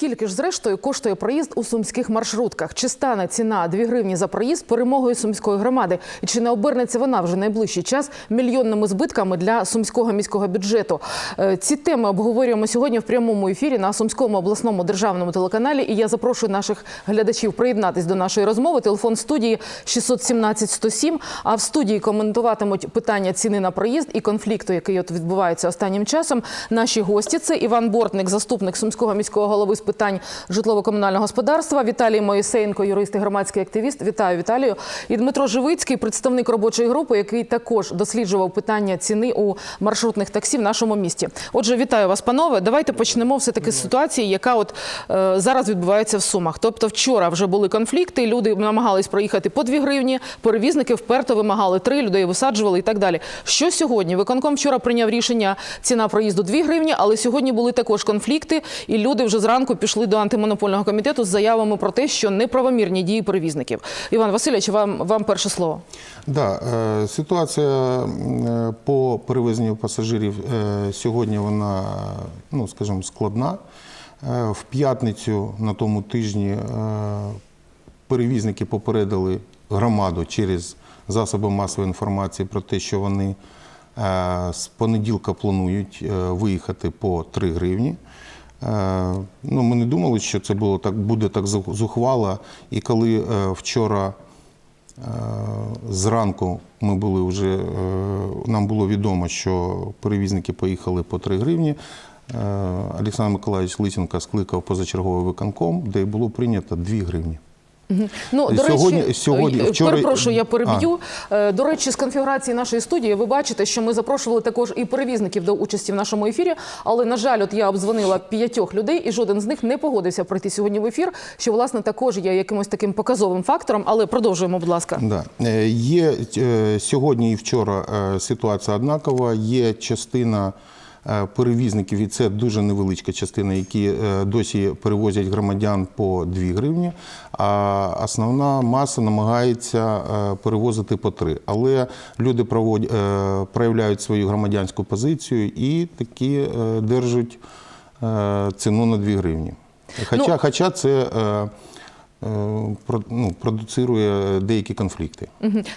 Скільки ж зрештою коштує проїзд у сумських маршрутках? Чи стане ціна 2 гривні за проїзд перемогою сумської громади? І чи не обернеться вона вже найближчий час мільйонними збитками для сумського міського бюджету? Е, Ці теми обговорюємо сьогодні в прямому ефірі на сумському обласному державному телеканалі. І я запрошую наших глядачів приєднатись до нашої розмови. Телефон студії 617 107. А в студії коментуватимуть питання ціни на проїзд і конфлікту, який от відбувається останнім часом. Наші гості це Іван Бортник, заступник сумського міського голови з питань житлово-комунального господарства, Віталій Моїсеєнко, юрист і громадський активіст. Вітаю Віталію. І Дмитро Живицький, представник робочої групи, який також досліджував питання ціни у маршрутних таксі в нашому місті. Отже, вітаю вас, панове. Давайте почнемо все таки з ситуації, яка от е, зараз відбувається в Сумах. Тобто, вчора вже були конфлікти, люди намагались проїхати по 2 гривні, перевізники вперто вимагали 3, людей висаджували і так далі. Що сьогодні? Виконком вчора прийняв рішення ціна проїзду 2 гривні, але сьогодні були також конфлікти, і люди вже зранку пішли до антимонопольного комітету з заявами про те, що неправомірні дії перевізників. Іван Васильович, вам, вам перше слово. Да, е, ситуація е, по перевезенню пасажирів е, сьогодні вона, ну скажімо, складна. Е, В п'ятницю на тому тижні е, перевізники попередили громаду через засоби масової інформації про те, що вони е, з понеділка планують е, виїхати по 3 гривні. Е, Ну, ми не думали, що це було так, буде так зухвало. І коли е, вчора Е, Зранку ми були вже, нам було відомо, що перевізники поїхали по 3 гривні. Олександр Миколаївич Лисенко скликав позачерговий виконком, де було прийнято 2 гривні. Ну, до Сьогодні- речі, сьогодні- е, вчора- перепрошую, я переб'ю. Е, До речі, з конфігурації нашої студії ви бачите, що ми запрошували також і перевізників до участі в нашому ефірі. Але на жаль, от я обдзвонила п'ятьох людей, і жоден з них не погодився прийти сьогодні в ефір. Що власне також є якимось таким показовим фактором. Але продовжуємо, будь ласка. Да. Е, Є е, сьогодні і вчора е, ситуація однакова. Є частина е, перевізників, і це дуже невеличка частина, які е, досі перевозять громадян по 2 гривні. А основна маса намагається е, перевозити по 3. Але люди проводять, е, проявляють свою громадянську позицію і такі е, держать е, ціну на 2 гривні. Хоча, Ну, хоча це е, е, ну, продуцирує деякі конфлікти.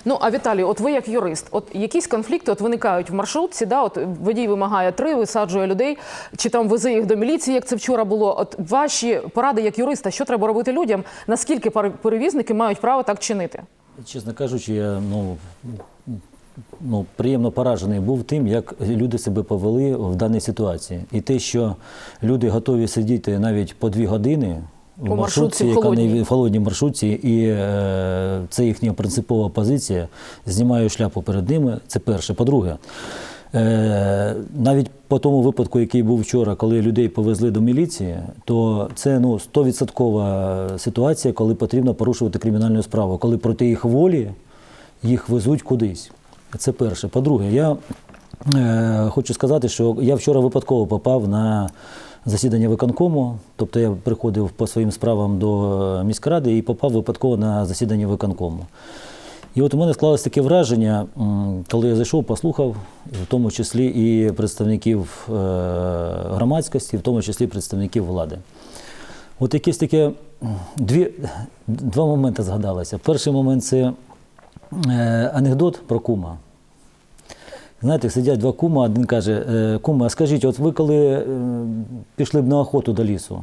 Ну а Віталій, от ви як юрист, от якісь конфлікти от виникають в маршрутці, да, от водій вимагає три, висаджує людей, чи там везе їх до міліції, як це вчора було. От ваші поради як юриста, що треба робити людям? Наскільки перевізники мають право так чинити? Чесно кажучи, я ну, ну, приємно поражений був тим, як люди себе повели в даній ситуації. І те, що люди готові сидіти навіть по дві години По маршрутці яка не в холодній маршрутці, і е, це їхня принципова позиція. Знімаю шляпу перед ними. Це перше. По-друге, Е, навіть по тому випадку, який був вчора, коли людей повезли до міліції, то це ну 100% ситуація, коли потрібно порушувати кримінальну справу, коли проти їх волі їх везуть кудись. Це перше. По-друге, я е, хочу сказати, що я вчора випадково попав на засідання виконкому, тобто я приходив по своїм справам до міськради і попав випадково на засідання виконкому. І от у мене склалось таке враження, коли я зайшов, послухав, в тому числі і представників е, громадськості, в тому числі представників влади. От якесь таке дві, два моменти згадалося. Перший момент це е, анекдот про кума. Знаєте, сидять два кума, один каже, «Е, кума, скажіть, от ви коли е, пішли б на охоту до лісу,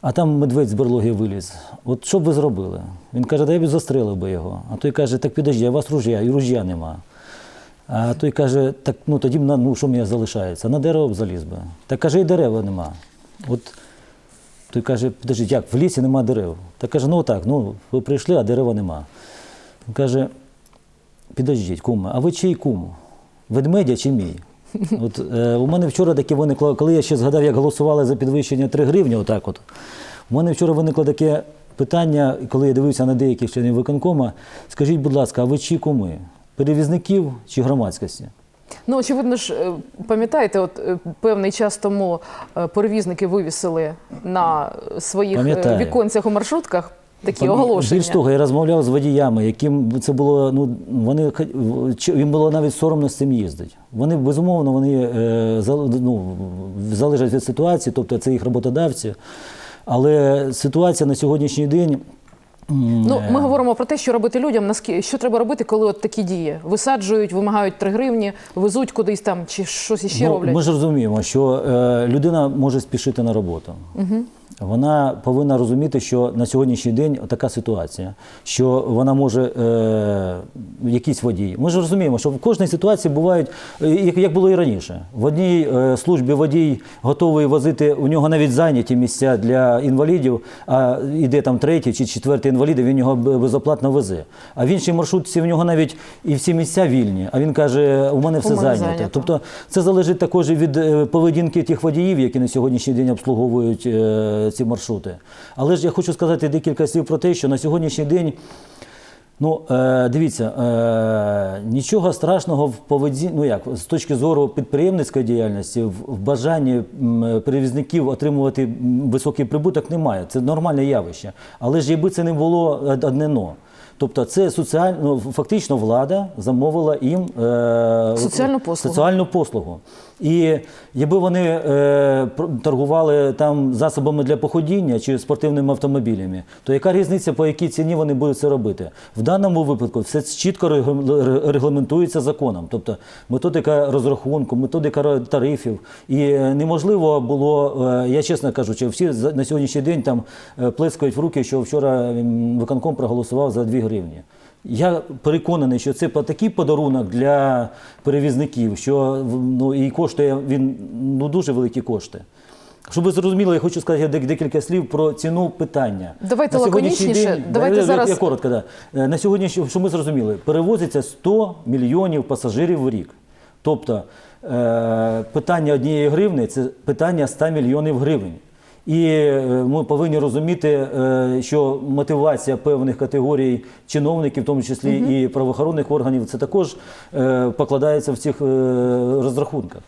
а там медведь з берлоги виліз. От що б ви зробили? Він каже, да я б застрелив би його. А той каже, так підожди, у вас ружя, і ружя нема. А той каже, так ну тоді ну що мені залишається? На дерево б заліз би. Так каже, і дерева нема. От той каже, підожди, як, в лісі нема дерев. Так каже, ну так, ну ви прийшли, а дерева нема. Він каже, підождіть, куме, а ви чий кум? Ведмедя чи мій? От, е, у мене вчора таке виникло, коли я ще згадав, як голосували за підвищення 3 гривні, отак от. У мене вчора виникло таке питання, коли я дивився на деяких членів виконкома. Скажіть, будь ласка, а ви чі куми? Перевізників чи громадськості? Ну очевидно ж, е, пам'ятаєте, от е, певний час тому е, перевізники вивісили на своїх Пам'ятаю. віконцях у маршрутках такі оголошення. Більш того, я розмовляв з водіями, яким це було, ну вони їм було навіть соромно з цим їздити. Вони безумовно вони е, ну, залежать від ситуації, тобто це їх роботодавці. Але ситуація на сьогоднішній день. Ну, е, ми говоримо про те, що робити людям. Що треба робити, коли от такі дії висаджують, вимагають 3 гривні, везуть кудись там чи щось іще Ну, роблять. Ми ж розуміємо, що е, людина може спішити на роботу. Угу. Вона повинна розуміти, що на сьогоднішній день така ситуація, що вона може е, якийсь водій. Ми ж розуміємо, що в кожній ситуації бувають, е, як, як було і раніше. В одній е, службі водій готовий возити, у нього навіть зайняті місця для інвалідів, а іде там третій чи четвертий інвалід, і він його безоплатно везе. А в іншій маршрутці в нього навіть і всі місця вільні. А він каже, у мене все мене зайнято. Тобто це залежить також від е, поведінки тих водіїв, які на сьогоднішній день обслуговують е, ці маршрути. Але ж я хочу сказати декілька слів про те, що на сьогоднішній день. Ну, е, дивіться, е, нічого страшного в поведінці, ну як, з точки зору підприємницької діяльності, в, бажанні перевізників отримувати високий прибуток немає. Це нормальне явище. Але ж якби це не було од- одне но. Тобто це соціально, ну, фактично влада замовила їм е, Соціальну послугу. соціальну послугу. І якби вони е, торгували там засобами для походіння чи спортивними автомобілями, то яка різниця, по якій ціні вони будуть це робити? В даному випадку все чітко регламентується законом, тобто методика розрахунку, методика тарифів. І е, неможливо було, е, я чесно кажучи, всі на сьогоднішній день там е, плескають в руки, що вчора виконком проголосував за 2 гривні. Я переконаний, що це такий подарунок для перевізників, що ну, і коштує він ну, дуже великі кошти. Щоб ви зрозуміли, я хочу сказати декілька слів про ціну питання. Давайте лаконічніше. день- Давайте я, зараз- я коротко, да. Е, На сьогодні, що що ми зрозуміли, перевозиться 100 мільйонів пасажирів в рік. Тобто е, питання однієї гривни це питання 100 мільйонів гривень. І е, ми повинні розуміти, е, що мотивація певних категорій чиновників, в тому числі і правоохоронних органів, це також е, покладається в цих розрахунках.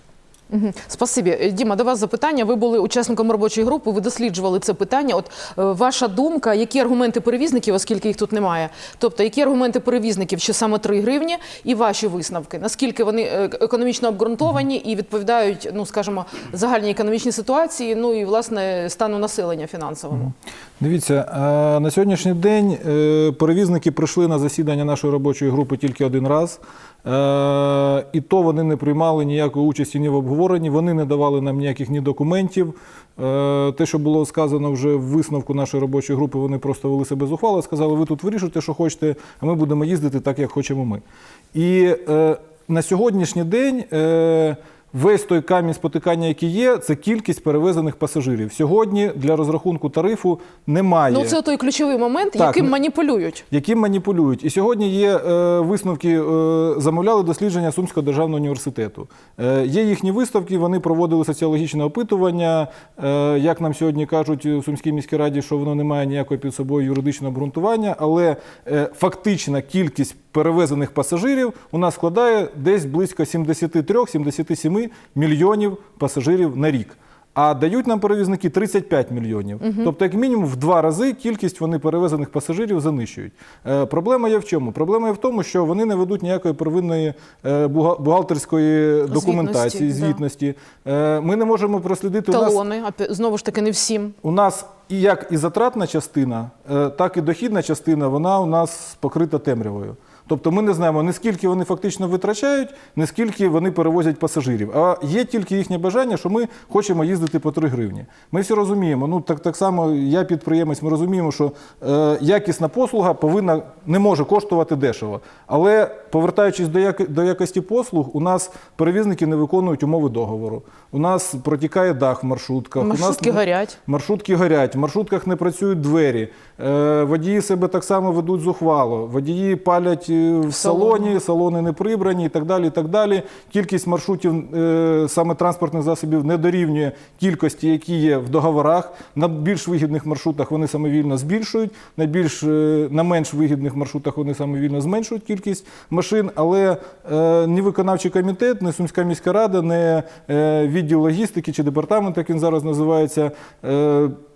Спасибі. Е, Діма, до вас запитання. Ви були учасником робочої групи, ви досліджували це питання. От е, ваша думка, які аргументи перевізників, оскільки їх тут немає? Тобто, які аргументи перевізників, що саме 3 гривні, і ваші висновки? Наскільки вони е, економічно обґрунтовані і відповідають, ну скажімо, загальній економічній ситуації, ну і власне стану населення фінансовому? Дивіться, на сьогоднішній день перевізники прийшли на засідання нашої робочої групи тільки один раз. Е, І то вони не приймали ніякої участі ні в обговоренні, вони не давали нам ніяких ні документів. Е, Те, що було сказано вже в висновку нашої робочої групи, вони просто вели себе зухвало, сказали, ви тут вирішуйте, що хочете, а ми будемо їздити так, як хочемо ми. І е, на сьогоднішній день. Весь той камінь спотикання, який є, це кількість перевезених пасажирів. Сьогодні для розрахунку тарифу немає Ну це той ключовий момент, Так, яким маніпулюють. яким маніпулюють. І сьогодні є е, висновки, е, замовляли дослідження Сумського державного університету. Е, є їхні виставки, вони проводили соціологічне опитування. Е, як нам сьогодні кажуть у Сумській міській раді, що воно не має ніякого під собою юридичного обґрунтування, але е, фактична кількість перевезених пасажирів у нас складає десь близько 73-77 мільйонів пасажирів на рік. А дають нам перевізники 35 мільйонів. Тобто, як мінімум, в два рази кількість вони перевезених пасажирів занищують. Е, проблема є в чому? Проблема є в тому, що вони не ведуть ніякої первинної е, бухгалтерської документації, Звітності, да. звітності. Е, ми не можемо прослідити у нас. Талони, а знову ж таки, не всім. У нас і як і затратна частина, е, так і дохідна частина, вона у нас покрита темрявою. Тобто ми не знаємо, не скільки вони фактично витрачають, не скільки вони перевозять пасажирів. А є тільки їхнє бажання, що ми хочемо їздити по 3 гривні. Ми всі розуміємо. Ну так, так само я підприємець, ми розуміємо, що е, якісна послуга повинна не може коштувати дешево. Але повертаючись до, як, до якості послуг, у нас перевізники не виконують умови договору. У нас протікає дах в маршрутках. у нас Маршрутки горять. Маршрутки горять, в маршрутках не працюють двері, е, водії себе так само ведуть зухвало, водії палять е, в салоні, салони не прибрані і так далі. і так далі. Кількість маршрутів е, саме транспортних засобів не дорівнює кількості, які є в договорах. На більш вигідних маршрутах вони самовільно збільшують, на більш е, на менш вигідних маршрутах вони самовільно зменшують кількість машин. Але е, ні виконавчий комітет, ні Сумська міська рада, ні відділ логістики чи департамент, як він зараз називається.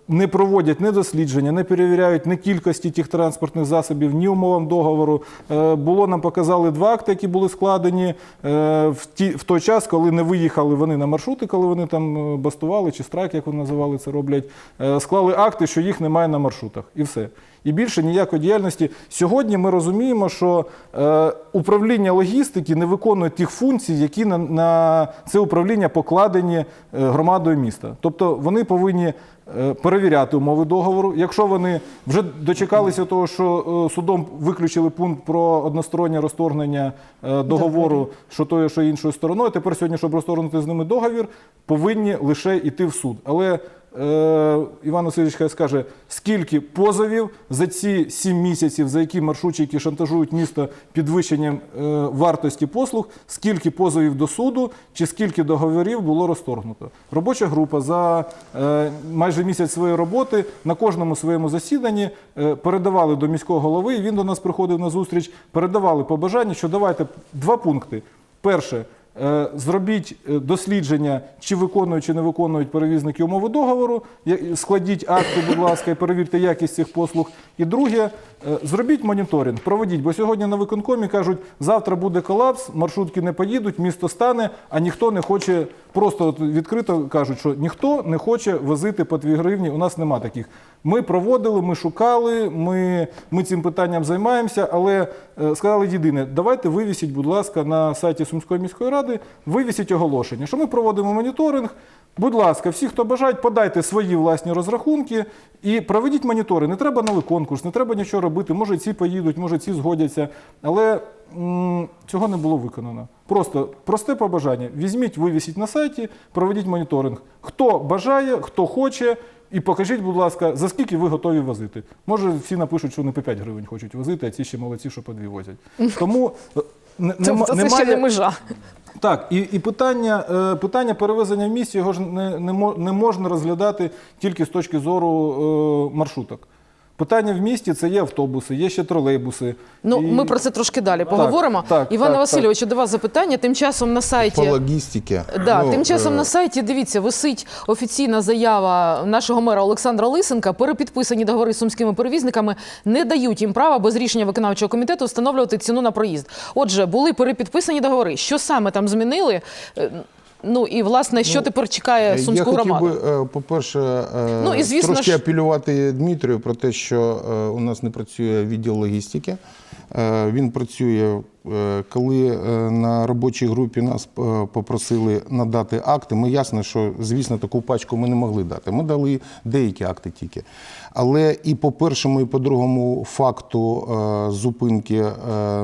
Не проводять ні дослідження, не перевіряють ні кількості тих транспортних засобів, ні умовам договору. Е, Було нам показали два акти, які були складені е, в, ті, в той час, коли не виїхали вони на маршрути, коли вони там е, бастували чи страйк, як вони називали це роблять. Склали акти, що їх немає на маршрутах, і все. І більше ніякої діяльності. Сьогодні ми розуміємо, що е, управління логістики не виконує тих функцій, які на, на це управління покладені е, громадою міста. Тобто вони повинні е, перевіряти умови договору. Якщо вони вже дочекалися того, що е, судом виключили пункт про одностороннє розторгнення договору, що тою, що іншою стороною. Тепер сьогодні, щоб розторгнути з ними договір, повинні лише йти в суд. Але Іван Васильович хай скаже, скільки позовів за ці сім місяців, за які маршрутчики шантажують місто підвищенням е, вартості послуг, скільки позовів до суду, чи скільки договорів було розторгнуто. Робоча група за е, майже місяць своєї роботи на кожному своєму засіданні е, передавали до міського голови, він до нас приходив на зустріч, передавали побажання, що давайте два пункти. Перше, Е, Зробіть е, дослідження, чи виконують, чи не виконують перевізники умови договору. Складіть акти, будь ласка, і перевірте якість цих послуг. І друге, е, зробіть моніторинг, проведіть. Бо сьогодні на виконкомі кажуть, завтра буде колапс, маршрутки не поїдуть, місто стане, а ніхто не хоче, просто відкрито кажуть, що ніхто не хоче возити по 2 гривні. У нас нема таких. Ми проводили, ми шукали, ми, ми цим питанням займаємося, але е, сказали єдине, давайте вивісіть, будь ласка, на сайті Сумської міської ради, вивісіть оголошення, що ми проводимо моніторинг. Будь ласка, всі, хто бажають, подайте свої власні розрахунки і проведіть моніторинг. Не треба новий конкурс, не треба нічого робити. Може, ці поїдуть, може, ці згодяться. Але м, цього не було виконано. Просто просте побажання. Візьміть, вивісіть на сайті, проведіть моніторинг. Хто бажає, хто хоче, і покажіть, будь ласка, за скільки ви готові возити. Може, всі напишуть, що вони по 5 гривень хочуть возити, а ці ще молодці, що по 2 возять. Тому е, не- нема- Тобто це ще не межа. так, і, і питання, е, питання перевезення в місті його ж не, не, мо- не можна розглядати тільки з точки зору е, маршруток. Питання в місті це є автобуси, є ще тролейбуси. Ну, І- ми про це трошки далі поговоримо. так, так, Васильовичу, до вас запитання. Тим часом на сайті. По логістиці. Да, ну, тим часом е, на сайті дивіться, висить офіційна заява нашого мера Олександра Лисенка. Перепідписані договори з сумськими перевізниками не дають їм права без рішення виконавчого комітету встановлювати ціну на проїзд. Отже, були перепідписані договори. Що саме там змінили? Е, Ну і власне, що тепер чекає сумську я громаду? би, е, по-перше, е, Ну, і, звісно трошки ж- апелювати Дмитрію про те, що е, у нас не працює відділ логістики. Е, Він працює, е, коли е, на робочій групі нас попросили надати акти. Ми ясно, що звісно таку пачку ми не могли дати. Ми дали деякі акти тільки. Але і по першому, і по другому факту зупинки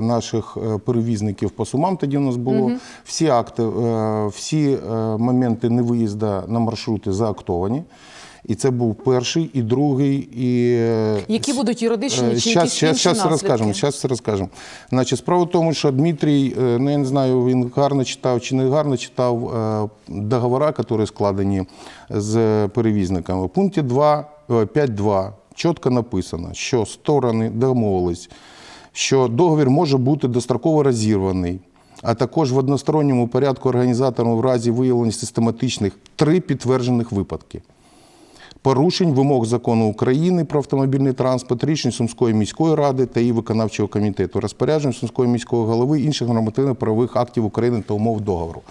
наших перевізників по сумам тоді у нас було всі акти, всі моменти невиїзду на маршрути заактовані. І це був перший, і другий, і е, Які будуть юридичні чи Щас, якісь інші щас розкажемо. Щас розкажемо. Значить, справа в тому, що Дмитрій, е, ну я не знаю, він гарно читав чи не гарно читав е, договори, які складені з перевізниками. В пункті 2, е, 5.2 чітко написано, що сторони домовились, що договір може бути достроково розірваний. А також в односторонньому порядку організатором в разі виявлення систематичних три підтверджених випадки порушень вимог закону України про автомобільний транспорт, рішень Сумської міської ради та її виконавчого комітету, розпоряджень Сумської міського голови, інших нормативно-правових актів України та умов договору.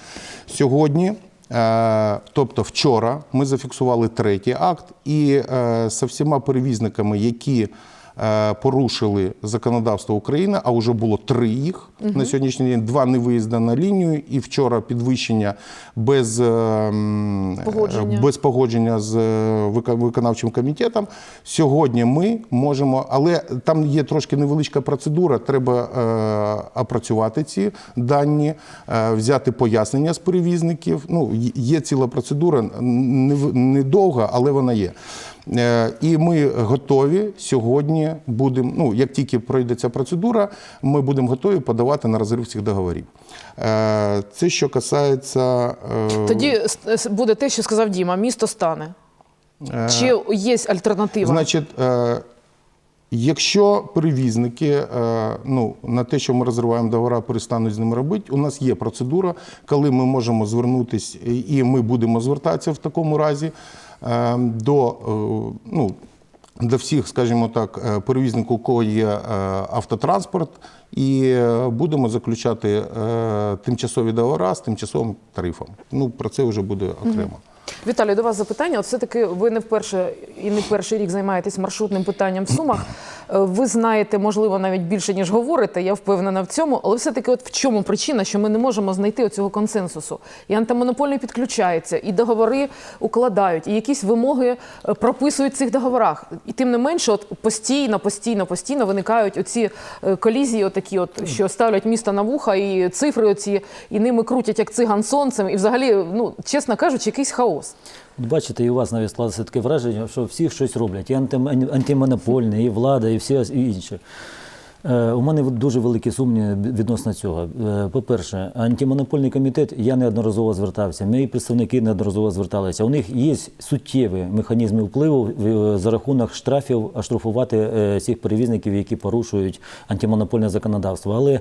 Сьогодні, е, тобто вчора, ми зафіксували третій акт, і е, з всіма перевізниками, які е, порушили законодавство України, а вже було три їх на сьогоднішній день. Два не виїзда на лінію, і вчора підвищення без, е, Погодження. без погодження з е, виконавчим комітетом. Сьогодні ми можемо, але там є трошки невеличка процедура. Треба е, опрацювати ці дані, е, взяти пояснення з перевізників. Ну, є ціла процедура, не недовга, але вона є. Е, І ми готові сьогодні будемо. Ну, як тільки пройде ця процедура, ми будемо готові подавати на розрив цих договорів. Е, Це що касається е, Тоді буде те, що сказав Діма, місто стане. Чи є альтернатива? Значить, е, якщо перевізники е, ну, на те, що ми розриваємо договори, перестануть з ними робити, у нас є процедура, коли ми можемо звернутися, і ми будемо звертатися в такому разі е, до, е, ну, до всіх, скажімо так, е, перевізників, у кого є е, автотранспорт, і е, будемо заключати тимчасові договори з тимчасовим тарифом. Ну, про це вже буде окремо. Віталій, до вас запитання. От все-таки ви не вперше і не перший рік займаєтесь маршрутним питанням в Сумах. Е, Ви знаєте, можливо, навіть більше, ніж говорите, я впевнена в цьому. Але все-таки, от в чому причина, що ми не можемо знайти оцього консенсусу? І антимонопольний підключається, і договори укладають, і якісь вимоги е, прописують в цих договорах. І тим не менше, от постійно, постійно, постійно виникають оці е, колізії, отакі, от, що ставлять місто на вуха, і цифри оці, і ними крутять як циган сонцем. І взагалі, ну чесно кажучи, якийсь хаос. Бачите, і у вас навіть складається таке враження, що всі щось роблять. І анти- антимонопольні, і влада, і всі і інші. Е, У мене дуже великі сумніви відносно цього. Е, По-перше, антимонопольний комітет, я неодноразово звертався, мої представники неодноразово зверталися. У них є суттєві механізми впливу е, за рахунок штрафів оштрафувати цих перевізників, які порушують антимонопольне законодавство. Але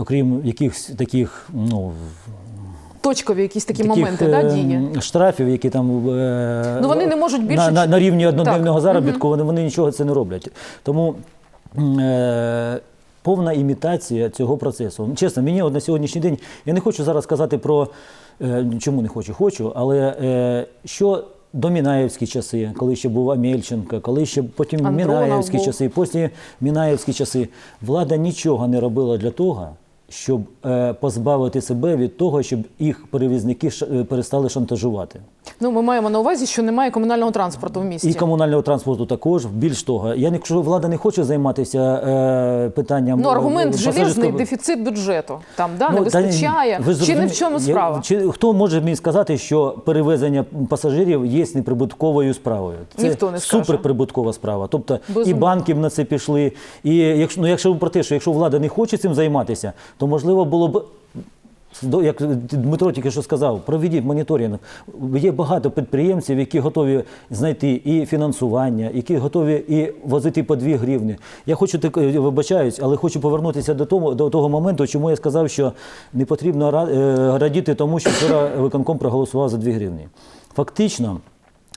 окрім якихось таких ну, Точкові якісь такі таких, моменти, да, е, дії. штрафів, які там е, Ну, вони не можуть більше на, на, на рівні однодневного Так. заробітку, вони, вони нічого це не роблять. Тому е, повна імітація цього процесу. Чесно, мені от на сьогоднішній день я не хочу зараз казати про е, чому не хочу, хочу, але е, що. До Мінаєвські часи, коли ще був Амельченко, коли ще потім Мінаєвські був. часи, після Мінаєвські часи, влада нічого не робила для того, щоб е, позбавити себе від того, щоб їх перевізники е, перестали шантажувати. Ну, ми маємо на увазі, що немає комунального транспорту в місті. І комунального транспорту також. Більш того, я не якщо влада не хоче займатися е, питанням Ну, аргумент е, железний дефіцит бюджету. Там да, не Ну, та ні, вистачає. ви Чи не в чому Я- справа? Чи хто може мені сказати, що перевезення пасажирів є неприбутковою справою? Це Ніхто не скаже. суперприбуткова справа. Тобто і Безумовно. банки на це пішли. І якщо ну, якщо про те, що якщо влада не хоче цим займатися, то можливо було б. Як Дмитро тільки що сказав, проведіть моніторинг. Є багато підприємців, які готові знайти і фінансування, які готові і возити по 2 гривні. Я хочу так е, вибачаюсь, але хочу повернутися до того, до того моменту, чому я сказав, що не потрібно е, радіти тому, що вчора виконком проголосував за 2 гривні. Фактично,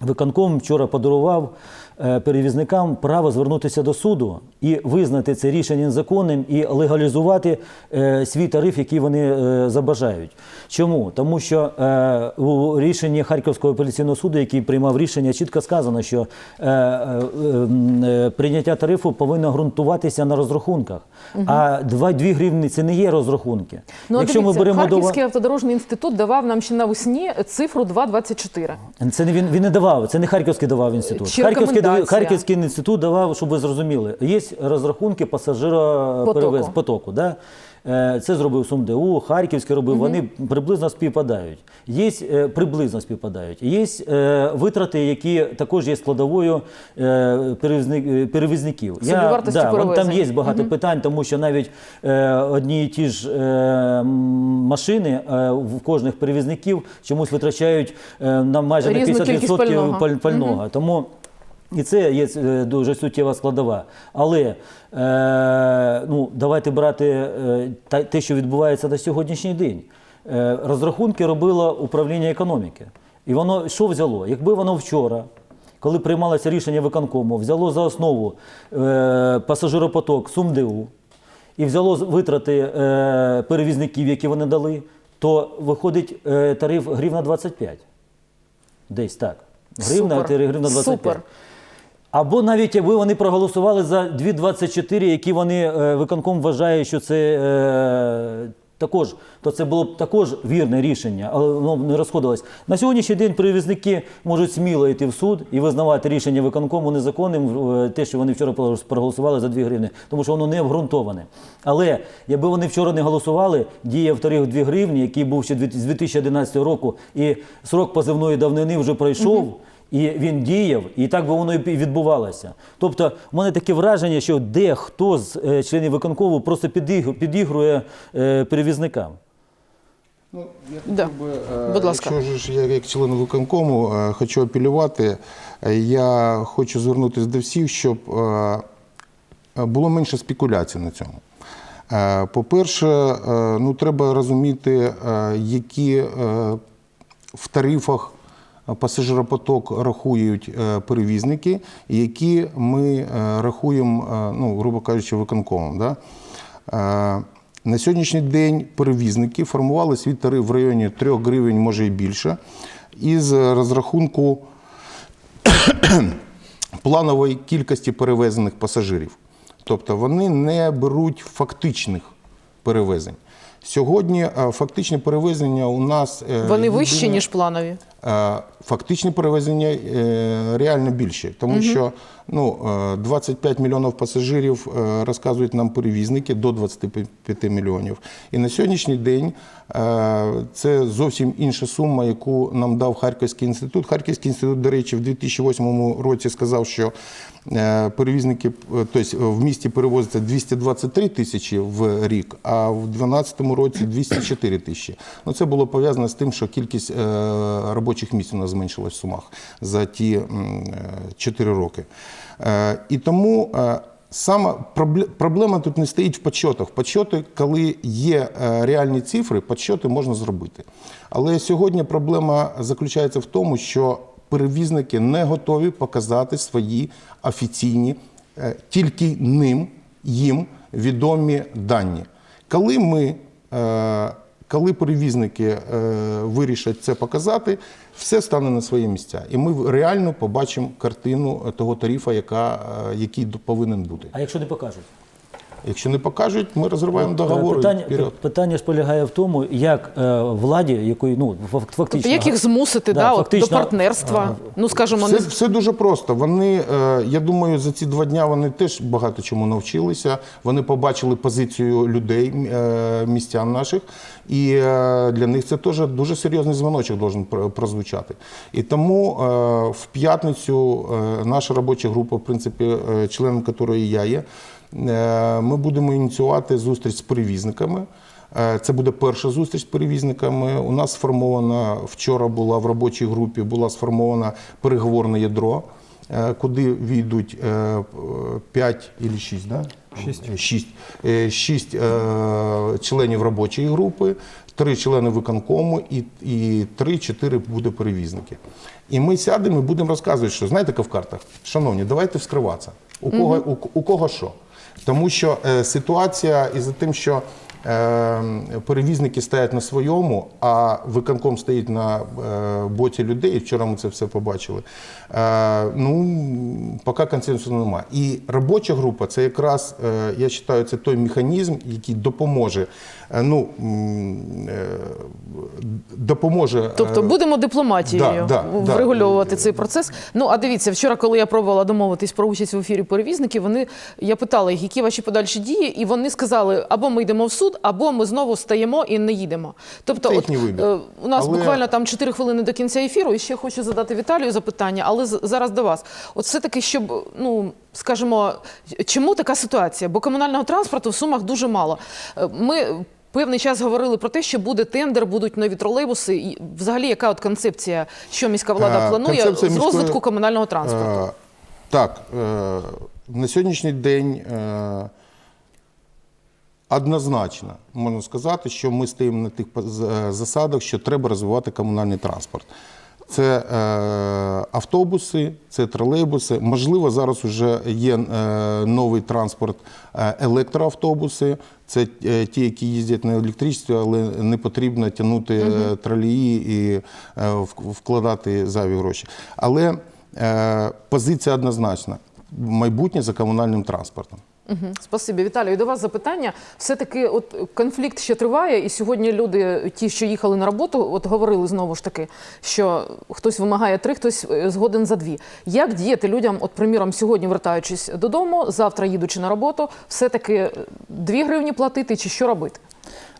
Виконком вчора подарував перевізникам право звернутися до суду і визнати це рішення незаконним і легалізувати е, свій тариф, який вони е, забажають. Чому? Тому що е, у рішенні Харківського апеляційного суду, який приймав рішення, чітко сказано, що е, е, е, прийняття тарифу повинно ґрунтуватися на розрахунках. А 2, 2 гривні це не є розрахунки. Ну, Якщо дивіться, ми беремо до Харківський автодорожний інститут давав нам ще навесні цифру 2,24. Це не він, він не давав, це не Харківський давав інститут. Чи Харківський, дав- Харківський інститут давав, щоб ви зрозуміли. Є розрахунки пасажироперевез Потоку. потоку. Да? Е, Це зробив СумДУ, Харківський робив, вони приблизно співпадають. Є е, приблизно співпадають. Є е, витрати, які також є складовою перевізник- перевізників. Собівартості да, вон там є багато питань, тому що навіть одні і ті ж машини в кожних перевізників чомусь витрачають на майже на Різну 50% кількість пального. паль- пального. Тому і це є е, дуже суттєва складова. Але е, ну, давайте брати е, те, що відбувається на сьогоднішній день. Е, розрахунки робило управління економіки. І воно що взяло? Якби воно вчора, коли приймалося рішення виконкому, взяло за основу е, пасажиропоток СумДУ і взяло витрати е, перевізників, які вони дали, то виходить е, тариф гривна 25. Десь так. Гривна, Супер. гривна 25. Супер. Або навіть якби вони проголосували за 2,24, які вони е, виконком вважає, що це е, також, то це було б також вірне рішення, але воно не розходилось. На сьогоднішній день перевізники можуть сміло йти в суд і визнавати рішення виконкому незаконним, е, те, що вони вчора проголосували за 2 гривні, тому що воно не обґрунтоване. Але якби вони вчора не голосували, діяв тариф 2 гривні, який був ще з 2011 року, і срок позивної давнини вже пройшов. І він діяв, і так би воно і відбувалося. Тобто, в мене таке враження, що дехто з е, членів виконкову просто підігрує е, перевізникам. Ну, я Да. би, е, Будь ласка. Якщо ж я як член виконкому е, хочу апелювати, е, я хочу звернутися до всіх, щоб е, було менше спекуляцій на цьому. Е, По-перше, е, ну, треба розуміти, е, які е, в тарифах пасажиропоток рахують е, перевізники, які ми е, рахуємо, е, ну, грубо кажучи, виконкомом. Да? На сьогоднішній день перевізники формували свій тариф в районі 3 гривень, може і більше, із розрахунку планової кількості перевезених пасажирів. Тобто вони не беруть фактичних перевезень. Сьогодні фактичні перевезення у нас Вони вищі, ніж планові. Е, Фактичні перевезення е, реально більші, тому що ну, е, 25 мільйонів пасажирів е, розказують нам перевізники до 25 мільйонів. І на сьогоднішній день е, це зовсім інша сума, яку нам дав Харківський інститут. Харківський інститут, до речі, в 2008 році сказав, що е, перевізники, е, тобто в місті перевозиться 223 тисячі в рік, а в 2012 році 204 тисячі. Ну, це було пов'язано з тим, що кількість е, робочих місць у нас зменшилась в Сумах за ті 4 роки. Е, І тому е, саме проблема тут не стоїть в подсчетах. В подсчети, коли є е, реальні цифри, подсчети можна зробити. Але сьогодні проблема заключається в тому, що перевізники не готові показати свої офіційні, е, тільки ним, їм відомі дані. Коли ми е, коли перевізники е, вирішать це показати, все стане на свої місця, і ми реально побачимо картину того тарифа, яка, е, який повинен бути. А якщо не покажуть? Якщо не покажуть, ми розриваємо От, договор. е, Питання, вперед. питання ж полягає в тому, як е, владі, якої ну фак- фактично Тобто як їх змусити да, от, до фактично, партнерства? Ну, скажімо, Все, не все дуже просто. Вони, е, я думаю, за ці два дня вони теж багато чому навчилися. Вони побачили позицію людей, е, містян наших, і е, для них це теж дуже серйозний дзвоночок должен пр- прозвучати. І тому е, в п'ятницю е, наша робоча група, в принципі, е, членом якої я є, е, ми будемо ініціювати зустріч з перевізниками. Е, Це буде перша зустріч з перевізниками. У нас сформована вчора була в робочій групі була сформована переговорне ядро, е, куди війдуть 5 або 6, да? Шість. 6, 6 членів робочої групи, 3 члени виконкому і, і 3-4 буде перевізники. І ми сядемо і будемо розказувати, що знаєте, в картах, шановні, давайте вскриватися. У кого, у, у кого що? Тому що е, ситуація із тим, що перевізники стоять на своєму, а виконком стоїть на е, боці людей. Вчора ми це все побачили. Е, ну, поки консенсусу немає. І робоча група це якраз, е, я вважаю, це той механізм, який допоможе. ну, допоможе. Тобто будемо дипломатією да, да, да. врегульовувати цей процес. Ну а дивіться, вчора, коли я пробувала домовитись про участь в ефірі перевізників, вони я питала їх, які ваші подальші дії, і вони сказали: або ми йдемо в суд, або ми знову стаємо і не їдемо. Тобто, от, е, у нас Але- буквально там 4 хвилини до кінця ефіру, і ще хочу задати Віталію запитання, але зараз до вас. От все таки, щоб ну скажімо, чому така ситуація? Бо комунального транспорту в сумах дуже мало. Е, Ми Певний час говорили про те, що буде тендер, будуть нові тролейбуси. І взагалі, яка от концепція, що міська влада планує концепція з міської- розвитку комунального транспорту? Е, Так, на сьогоднішній день однозначно можна сказати, що ми стоїмо на тих е, засадах, що треба розвивати комунальний транспорт. Це е, автобуси, це тролейбуси. Можливо, зараз вже є е, новий транспорт, е, електроавтобуси. Це е, ті, які їздять на електричестві, але не потрібно тягнути е, тролії і е, вкладати зайві гроші. Але е, позиція однозначна: майбутнє за комунальним транспортом. Угу. Спасибі, Віталію. До вас запитання. Все-таки от конфлікт ще триває, і сьогодні люди, ті, що їхали на роботу, от говорили знову ж таки, що хтось вимагає три, хтось е, згоден за дві. Як діяти людям, от приміром, сьогодні вертаючись додому, завтра їдучи на роботу, все-таки е, дві гривні платити чи що робити?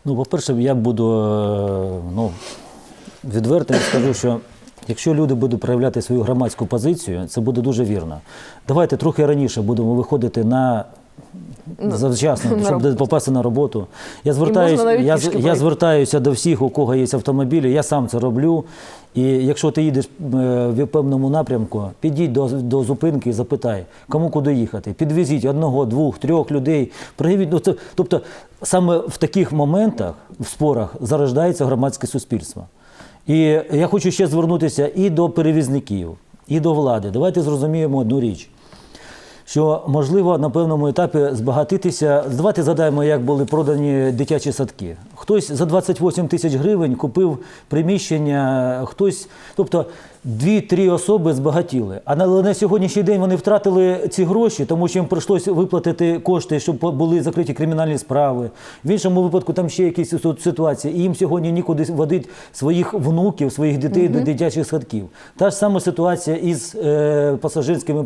Ну, по-перше, я буду е, ну, відвертим скажу, що якщо люди будуть проявляти свою громадську позицію, це буде дуже вірно. Давайте трохи раніше будемо виходити на. Завчасно, на щоб попасти на роботу. Я звертаюся, я, я звертаюся до всіх, у кого є автомобілі, я сам це роблю. І якщо ти їдеш е, в певному напрямку, підіть до, до зупинки і запитай, кому куди їхати. Підвезіть одного, двох, трьох людей. Проявіть. Ну, це, тобто саме в таких моментах, в спорах, зарождається громадське суспільство. І я хочу ще звернутися і до перевізників, і до влади. Давайте зрозуміємо одну річ. Що можливо на певному етапі збагатитися. Давайте згадаємо, як були продані дитячі садки. Хтось за 28 тисяч гривень купив приміщення, хтось, тобто дві-три особи збагатіли. А на, на сьогоднішній день вони втратили ці гроші, тому що їм прийшлося виплатити кошти, щоб були закриті кримінальні справи. В іншому випадку там ще якісь ситуації. І їм сьогодні нікуди водити своїх внуків, своїх дітей до дитячих садків. Та ж сама ситуація із е, пасажирськими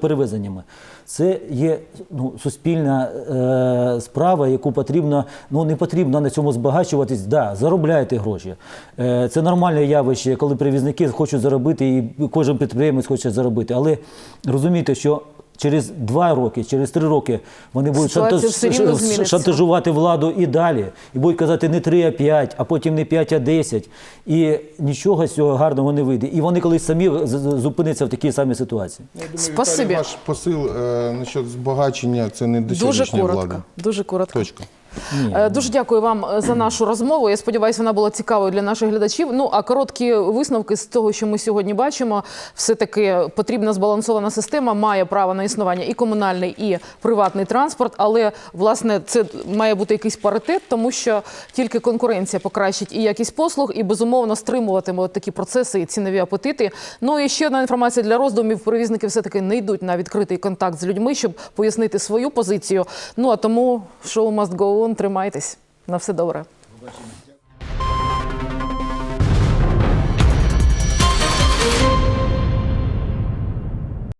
перевезеннями. Це є ну, суспільна е, справа, яку потрібно, ну не потрібно на цьому збагачуватись. Да, заробляйте гроші. Е, це нормальне явище, коли перевізники хочуть заробити, і кожен підприємець хоче заробити. Але розумійте, що через два роки, через три роки вони будуть Ситуація шантаж- шантажувати владу і далі. І будуть казати не 3, а 5, а потім не 5, а 10. І нічого з цього гарного не вийде. І вони колись самі зупиняться в такій самій ситуації. Я думаю, Спасибі. Віталій, ваш посил е, насчет збагачення це не до Дуже коротко. влади. Дуже коротко. Точка. Е, Дуже дякую вам е, за нашу розмову. Я сподіваюся, вона була цікавою для наших глядачів. Ну а короткі висновки з того, що ми сьогодні бачимо, все таки потрібна збалансована система, має право на існування і комунальний, і приватний транспорт. Але власне це має бути якийсь паритет, тому що тільки конкуренція покращить і якість послуг, і безумовно стримуватиме такі процеси і цінові апетити. Ну і ще одна інформація для роздумів. Перевізники все таки не йдуть на відкритий контакт з людьми, щоб пояснити свою позицію. Ну а тому шоу must go on. Тримайтесь на все добре. Побачимо.